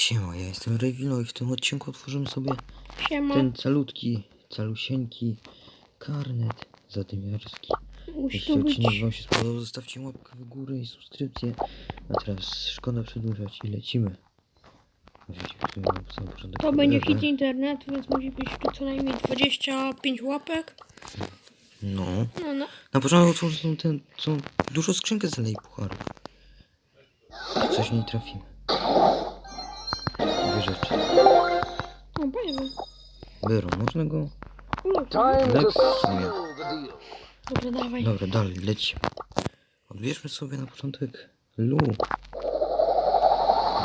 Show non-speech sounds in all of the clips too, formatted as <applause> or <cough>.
Siema, ja jestem Rejwilo i w tym odcinku otworzymy sobie Siema. ten calutki, calusieńki karnet zadymiarski. Musi Jeśli być. odcinek wam się spodobał, zostawcie łapkę w górę i subskrypcję. A teraz szkoda przedłużać i lecimy. Wiecie, który mam sam początek To będzie hit internetu, więc musi być tu co najmniej 25 łapek. No. No, no. Na początku otworzymy ten, co dużo skrzynkę z i pucharów. Coś nie trafimy. Dwie rzeczy. O, panie. Byro, można go... No, Time to the deal. Dobra, dawaj. Dobra, dalej, lecimy. Odbierzmy sobie na początek Lu.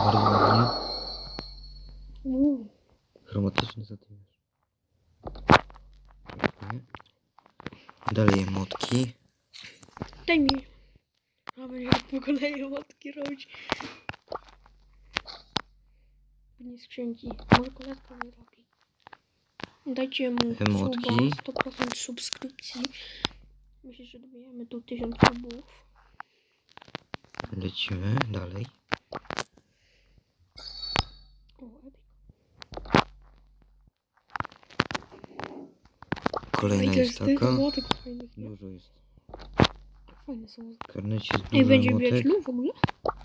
Bardzo ładnie. Uuu. Chromatyczny zadymiarz. Pięknie. Dalej emotki. Daj mi. Będzie po kolei łotki robić. Nie skrzynki. Może koleżka mi robi. Dajcie mu Emotki. suba, 100% subskrypcji. Myślę, że dobijemy tu 1000 subów. Lecimy dalej. O, epic. Kolejna Ile jest tych taka. fajnych, nie? Dużo jest. Fajne są. Karnecie z dużo będzie emotek. biać lu w ogóle?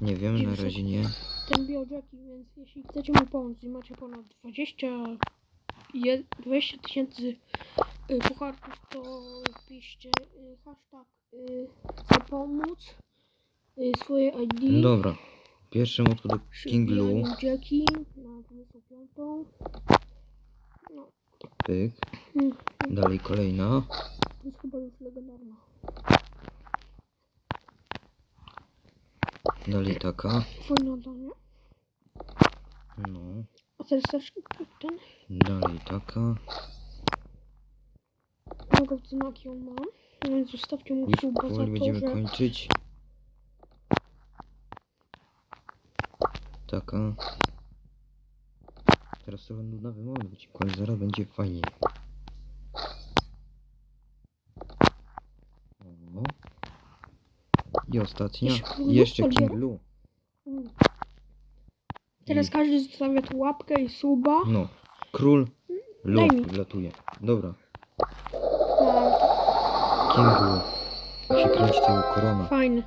Nie wiem, na razie nie. Ten biojacki, więc jeśli chcecie mu pomóc i macie ponad 20 je- 20 tysięcy y, pucharków, to piszcie y, hashtag y, chcę pomóc swoje ID. Dobra. Pierwsze emotko do King Lu. Jacki na 25. No, Pyk. mm, Dalej kolejna. to jest chyba już legendarna. Dalej taka. Fajna nie? No. A teraz też ten. Dalej taka. Mogę znaki ją mam. Więc zostawcie mu Już suba za to, będziemy że... kończyć. Taka. Teraz trochę nudnawy moment wycinkł, ale zaraz będzie fajnie. O. I ostatnia. Jeszcze King Lu? I jeszcze Albo- King Lu. Mm. Teraz I- każdy zostawia tu łapkę i suba. No. Król Lu Daj mi. wlatuje. Dobra. A, King Lu. Jak się kręci tego korona. fajny.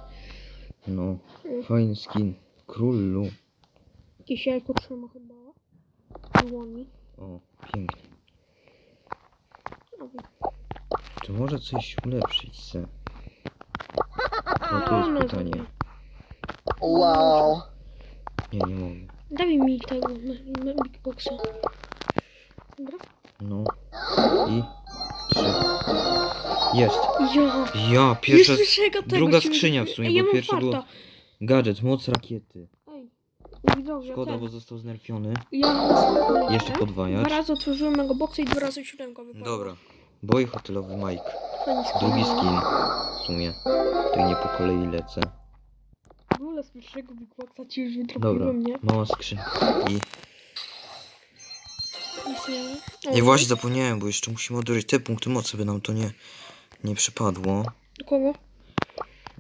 No. Fajny skin. Król Lu. Jajko trzyma chyba. Dłoni. O, pięknie. No, Czy może coś ulepszyć se? <laughs> No to no, jest pytanie. Lol. Nie, nie mogę. Daj mi tego me- me- Big Boxa. Dobra. No. I trzy. Jest. Ja. Ja, pierwsza. Go tego druga ci- skrzynia w sumie, Ej, ja bo mam pierwsza farta. była- Gadżet, moc rakiety. Ej. Widzowie, Szkoda, ten. bo został znerfiony. Ja Jeszcze Dwa podwajacz. razy otworzyłem mego boxa i dwa razy siódemka wypadła. Dobra. Boj hotelowy Mike. Fajny skin. Drugi skin. W sumie. Tutaj nie po kolei lecę. W ogóle z pierwszego ci już Dobra. wytropiłem, nie? Mała skrzynka. I. Właśnie zapomniałem, bo jeszcze musimy odrobić te punkty mocy, by nam to nie, nie przypadło. Do kogo?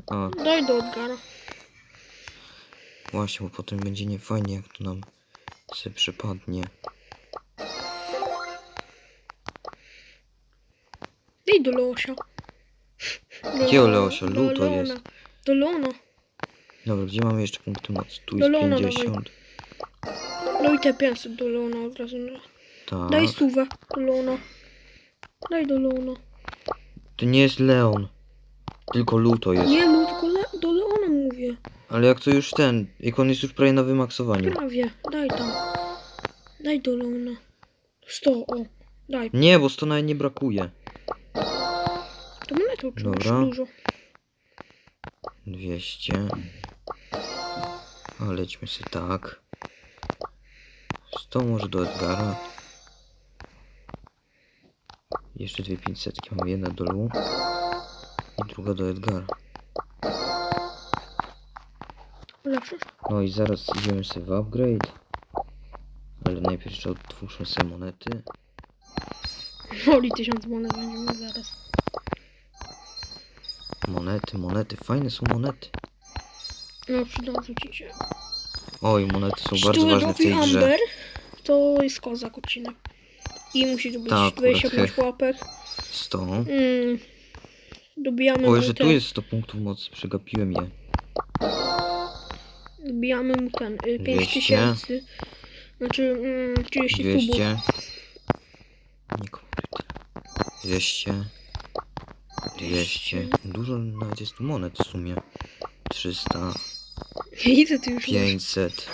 A, Daj do Odgara. Właśnie, bo potem będzie niefajnie, jak to nam się przypadnie. Daj do Leosia. Do Jakiego Leona. Leosia? Lu to jest. Do Leona. Dobra, gdzie mamy jeszcze punkty mocy? Tu Do jest Leona 50. No i te 500 do Leona od razu. no. Tak. Daj stówę do Leona. Daj do Leona. To nie jest Leon. Tylko Lu to jest. Nie, no tylko le do Leona mówię. Ale jak to już ten, jak on jest już prawie na wymaksowaniu. Prawie. Daj tam. Daj do Leona. 100, o. Daj. Nie, bo 100 nawet nie brakuje. To utrzymasz Dobra. dużo. 200. A lećmy sobie tak. 100 może do Edgara. Jeszcze dwie 500 mam jedna do Lu i druga do Edgara. No i zaraz idziemy sobie w upgrade. Ale najpierw jeszcze otwórzmy sobie monety. Oli 1000 monet będziemy zaraz. Monety, monety, fajne są monety. No przydadzą ci się. Oj, monety są bardzo ważne w tej grze. Amber, to jest kozak odcinek. I musi tu być Tak, akurat, 25 he. łapek. 100. Mm. Dobijamy O, mu że tu jest 100 punktów mocy, przegapiłem je. Dobijamy mu ten y, 5 200. tysięcy. Znaczy mm, 30 subów. 200. Nie tyle. 200. 200. Dużo nawet jest tu monet w sumie. 300. <laughs> Ile ty już masz? 500.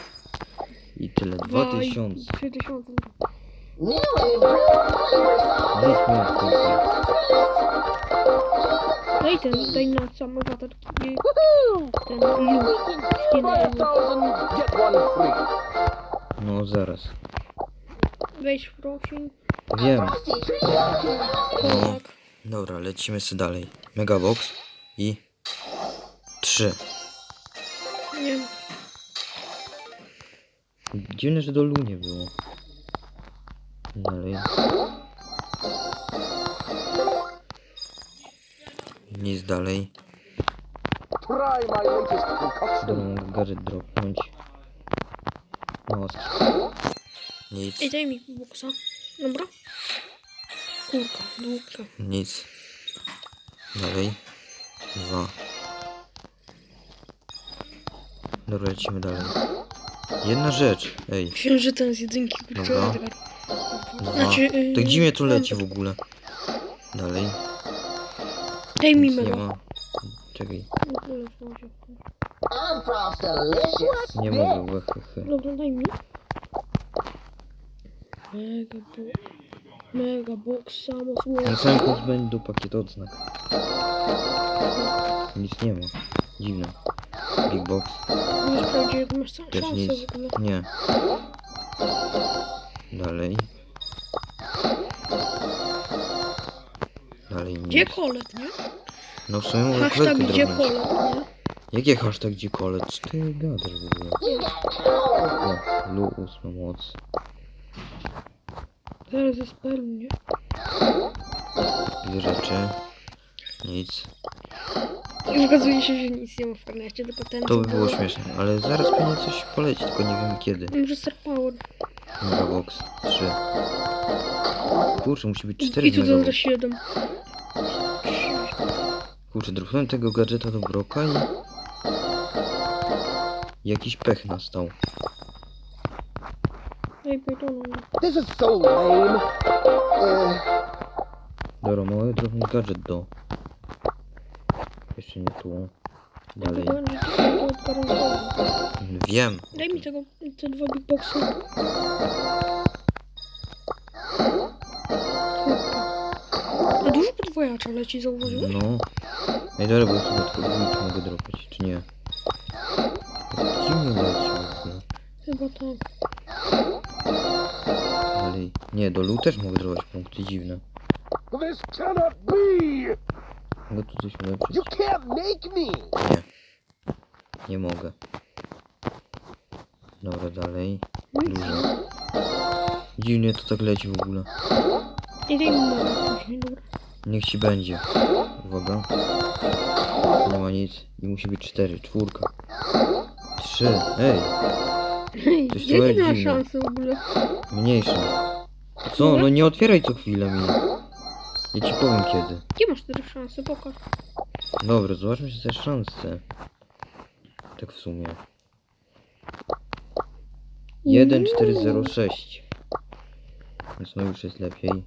I tyle. Dwa i 2000. 3000. Nearly there. Niech mnie wkurza. Daj ten, daj na sam awatar. y! Ten. Skin Buy a thousand, get one free. No zaraz. Weź prosi. Wiem. No. Dobra, lecimy sobie dalej. Megabox. I... 3. Nie wiem. Dziwne, że do Lu nie było. Dalej. Nic dalej. Dobra, mogę gadżet dropnąć. Most. Nic, Ej, daj mi boksa. Dobra. Kurka, dłużka. nic. Dalej. Dwa. Dobra, lecimy dalej. Jedna rzecz. Ej, Myślałem, że ten z jedynki kurczę. Dobra. Dwa. Znaczy, y, Tak dziwnie tu leci w ogóle. Dalej. Daj mi Nic nie mega. ma. Czekaj, No, I'm nie mogę, łe, he, he. Dobra, daj mi. Mega bo... Mega box, samo Na słowo. samym końcu będzie do pakietu odznak. Nic nie ma. Dziwne. Big box. Nie sprawdzi, jak masz Też szansę nic. w ogóle. Nie. Dalej. Dalej Gdzie nic. kolet, nie? No w sumie mogę Hashtag kolejkę gdzie drobnąć. kolet, nie? Jakie hashtag gdzie kolet? Co ty gadasz w ogóle? O, Lu ósma moc. Zaraz jest perł, nie? Dwie rzeczy. Nic. I okazuje się, że nic nie ma w karnecie, tylko ten To by było śmieszne, ale zaraz powinien coś polecić, tylko nie wiem kiedy. Może Star Power. Megabox 3. Kurczę, musi być 4 I tu megabox. 7. Kurczę, dropnąłem tego gadżeta do broka i... Jakiś pech nastał. Ej, pytonu. This is so lame. Dobra, mogę dropnąć gadżet do... Nie tu. Dalej. Wiem. Daj mi tego, te dwa big boxy. A dużo podwojacza leci, zauważyłeś? No. Ej, dobra, bo chyba tylko dwójki mogę dropać, czy nie? Dziwnie leci w ogóle. Chyba tak. Dalej. Nie, do lu też mogę dropać punkty dziwne. this cannot be. Mogę tu coś ulepszyć? You can't make me. Nie. Nie mogę. Dobra, dalej. Dużo. Dziwnie to tak leci w ogóle. Niech ci będzie. Uwaga. Nie ma nic. I musi być cztery. Czwórka. Trzy. Ej, Hej, Coś jakie dziwne. szanse w ogóle? mniejsza. Co? No nie otwieraj co chwilę mi. Ja ci powiem kiedy. Gdzie masz te szanse? Pokaż. Dobra, zobaczmy się te szanse. Tak w sumie. 1, 4, 0, 6. Więc no już jest lepiej.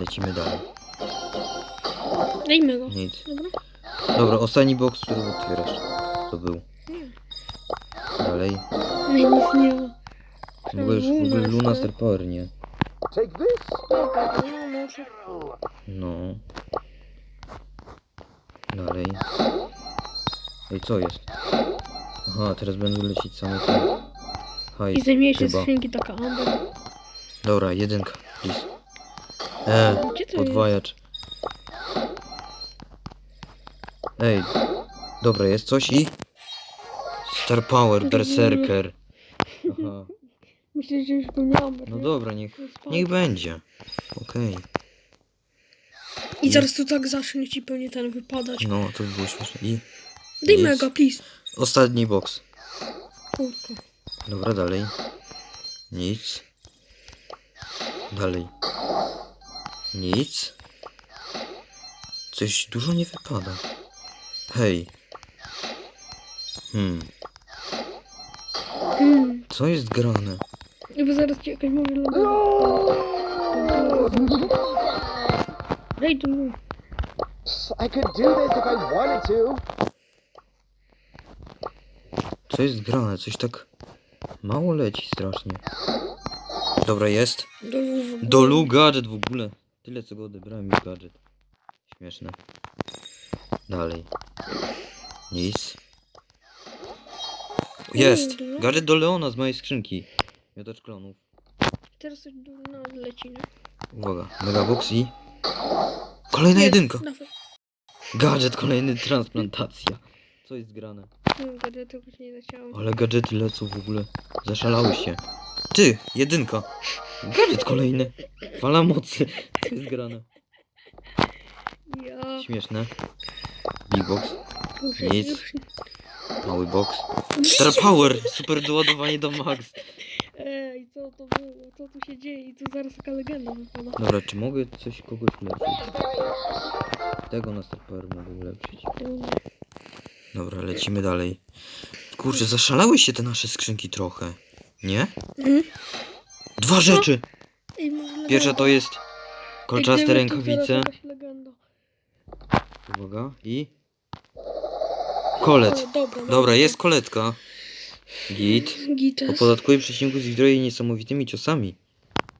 Lecimy dalej. Daj mega. Nic. Dobra? Dobra, ostatni box, który otwierasz. To był. Nie. Dalej. No i nic nie ma. W ogóle już w ogóle Luna Star Power nie. Take this. No. No. Dalej. Ej, co jest? Aha, teraz będą lecieć same te. I zajmie się chyba. skrzynki taka Amber. Dobra, jedynka, please. E, Gdzie to jest? podwajacz. Ej, dobra, jest coś i... Star Power, Berserker. No nie? dobra, niech, jest niech będzie. Okej, I zaraz tu tak zacznie ci pewnie ten wypadać. no to by było śmieszne. I Daj nic. mega, please. ostatni box. kurkę. Dobra, dalej. Nic. Dalej. Nic. Coś dużo nie wypada. Hej. Hmm, Hmm. co jest grane? Bo zaraz ci jakaś może No! Daj tu mój. I could do this if I wanted to. Co jest grane? Coś tak mało leci strasznie. Dobra, jest. Do Dolu gadżet w ogóle. Tyle co go odebrałem mi gadżet. Śmieszne. Dalej. Nic. Jest! Gadżet do Leona z mojej skrzynki. Miotacz klonów. Teraz coś nas leci, nie? Uwaga, megabox i... Kolejna Jest, jedynka! Dawaj. Gadżet kolejny transplantacja. Co jest grane? No, gadę tego nie leciało. Ale gadżety lecą w ogóle. Zaszalały się. Ty! Jedynka! Gadżet kolejny! Fala mocy. Co jest grane? Ja. Śmieszne. Big box. Już, Nic. Mały box. Star Power! Super doładowanie do max. Ej, co to było? Co tu się dzieje? I tu zaraz taka legenda wypada. Dobra, czy mogę coś kogoś ulepszyć? Tego na Power mogę ulepszyć. Dobra, lecimy dalej. Kurczę, zaszalały się te nasze skrzynki trochę. Nie? Mhm. Dwa rzeczy! Ej, może legenda. Pierwsza to jest Ej, kolczaste gdyby tu rękawice. jakaś legenda. Uwaga. I... Kolet. O, dobra, Dobra, jest koletka. Git. Gites. Opodatkuje przeciwników z ich drogi niesamowitymi ciosami.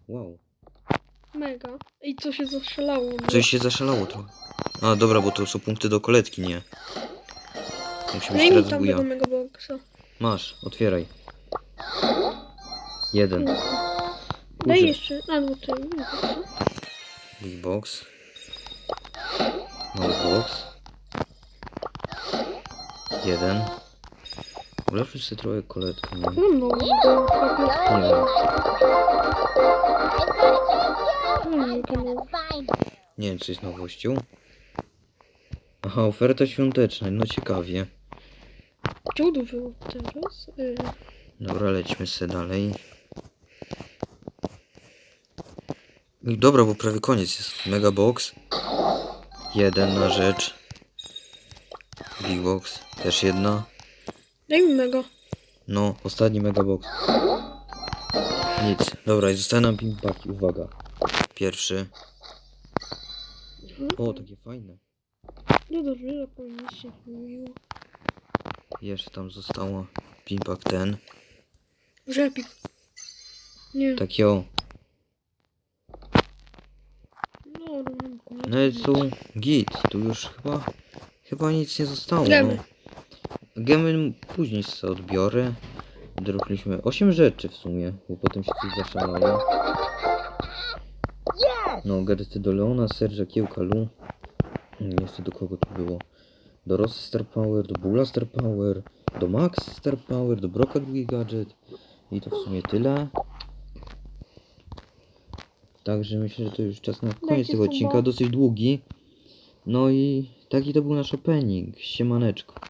Wow. Mega. I co się zastrzelało? Coś się zaszalało trochę. A, dobra, bo to są punkty do koletki, nie. Musi być Daj mi teraz tam buja. tego megaboxa. Masz, otwieraj. Jeden. Daj Kurczę. jeszcze. A, no to nie co? Big box. Mały box. Jeden. Ulepszyć sobie trochę koletkę, nie? No, no, no. Nie wiem. No. Nie wiem, co jest nowością. Aha, oferta świąteczna, no ciekawie. To było teraz? Y, Dobra, lećmy sobie dalej. I Dobra, bo prawie koniec jest. Mega box. Jeden na rzecz. Big box. Też jedna. Daj mi mega. No, ostatni mega box. Nic. Dobra, i zostały nam pimpaki. Uwaga. Pierwszy. O, takie fajne. No dobrze, że powinniście mówiło. Jeszcze tam zostało pimpak ten. Rzepik. Nie. Taki o. No, no, no. No i tu git. Tu już chyba... Chyba nic nie zostało. No. Gemy później sobie odbiorę. Drukliśmy 8 rzeczy w sumie, bo potem się coś zaszalało. No, gadżety do Leona, Serge'a, Kiełka, Lu. Mm, Jeszcze do kogo tu było? Do Rosy Star Power, do Bula Star Power, do Max Star Power, do Broka drugi gadżet. I to w sumie tyle. Także myślę, że to już czas na koniec tego odcinka, dosyć długi. No i taki to był nasz opening. Siemaneczko.